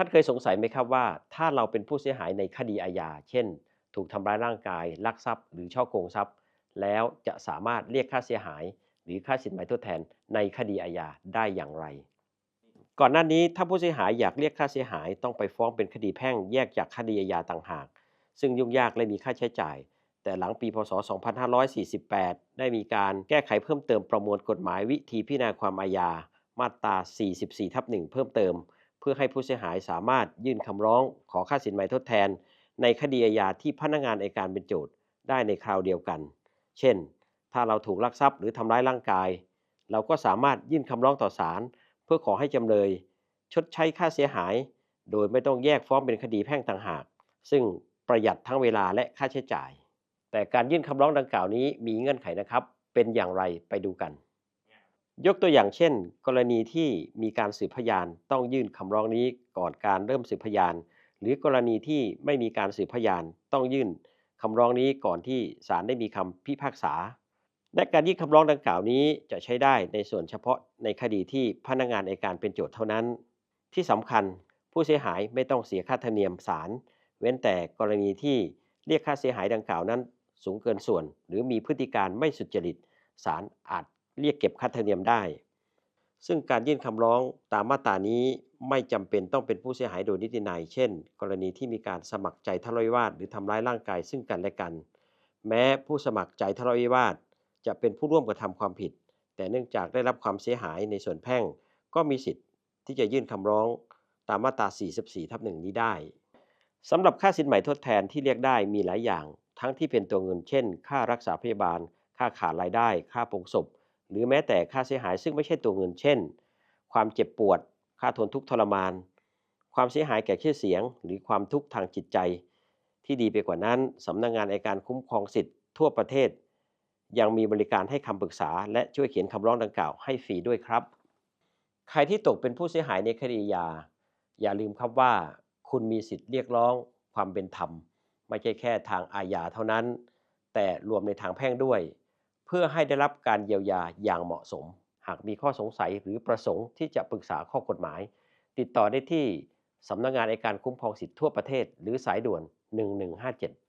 ท่านเคยสงสัยไหมครับว่า ถ้าเราเป็นผู้เสียหายในคดีอาญา เช่น ถูกทำร้ายร่างกาย ลักทรัพย์ หรือช่อโกงทรัพย์ แล้วจะสามารถเรียกค่าเสียหาย หรือค่าสินไหมทดแทนในคดีอาญาได้อย่างไร ก่อนหน้านี้ถ้าผู้เสียหายอยากเรียกค่าเสียหายต้องไปฟ้องเป็นคดีแพ่งแยกจากคดีอาญาต่างหาก ซึ่งยุ่งยากและมีค่าใช้จ่าย แต่หลังปีพศ 2548 ได้มีการแก้ไขเพิ่มเติมประมวลกฎหมายวิธีพิจารณาความอาญามาตรา 44ทับ1เพิ่มเติม พื่อให้ผู้เสียหายสามารถยื่นคำร้องขอค่าสินไหมทดแทน ในคดีอาญาที่พนักงานอัยการเป็นโจทย์ได้ในคราวเดียวกัน เช่น ถ้าเราถูกลักทรัพย์หรือทำร้ายร่างกาย เราก็สามารถยื่นคำร้องต่อศาลเพื่อขอให้จำเลย ชดใช้ค่าเสียหาย โดยไม่ต้องแยกฟ้องเป็นคดีแพ่งต่างหาก ซึ่งประหยัดทั้งเวลาและค่าใช้จ่าย แต่การยื่นคำร้องดังกล่าวนี้มีเงื่อนไขนะครับ เป็นอย่างไรไปดูกัน ยกตัวอย่างเช่น กรณีที่มีการสืบพยานต้องยื่นคำร้องนี้ก่อนการเริ่มสืบพยาน หรือกรณีที่ไม่มีการสืบพยานต้องยื่นคำร้องนี้ก่อนที่ศาลได้มีคำพิพากษา และการยื่นคำร้องดังกล่าวนี้จะใช้ได้ในส่วนเฉพาะในคดีที่พนักงานอัยการเป็นโจทย์เท่านั้น ที่สำคัญผู้เสียหายไม่ต้องเสียค่าธรรมเนียมศาลเว้นแต่กรณีที่เรียกค่าเสียหายดังกล่าวนั้น สูงเกินส่วน หรือมีพฤติการไม่สุจริตศาลอาจ เรียกเก็บค่าธรรมเนียมได้ ซึ่งการยื่นคำร้องตามมาตรานี้ไม่จำเป็นต้องเป็นผู้เสียหายโดยนิตินัยเช่น กรณีที่มีการสมัครใจทะเลาะวิวาทหรือทำร้ายร่างกายซึ่งกันและกัน แม้ผู้สมัครใจทะเลาะวิวาทจะเป็นผู้ร่วมกระทำความผิด แต่เนื่องจากได้รับความเสียหายในส่วนแพ่ง ก็มีสิทธิ์ที่จะยื่นคำร้องตามมาตรา 44 ทับหนึ่งนี้ได้สำหรับค่าสินไหม่ทดแทนที่เรียกได้มีหลายอย่าง ทั้งที่เป็นตัวเงินเช่น ค่ารักษาพยาบาล ค่าขาดรายได้ ค่าปงศพ หรือแม้แต่ค่าเสียหายซึ่งไม่ใช่ตัวเงิน เช่น ความเจ็บปวด ค่าทนทุกข์ทรมาน ความเสียหายแก่ชื่อเสียง หรือความทุกข์ทางจิตใจ ที่ดีไปกว่านั้นสำนักงงานอัยการคุ้มครองสิทธิ์ทั่วประเทศ ยังมีบริการให้คำปรึกษา และช่วยเขียนคำร้องดังกล่าวให้ฟรีด้วยครับ ใครที่ตกเป็นผู้เสียหายในคดียา อย่าลืมครับว่า คุณมีสิทธิ์เรียกร้อง ความเป็นธรรม ไม่ใช่แค่ทางอาญาเท่านั้น แต่รวมในทางแพ่งด้วย เพื่อให้ได้รับการเยียวยาอย่างเหมาะสม หากมีข้อสงสัยหรือประสงค์ที่จะปรึกษาข้อกฎหมาย ติดต่อได้ที่สำนักงานอัยการคุ้มครองสิทธิทั่วประเทศ หรือสายด่วน 1157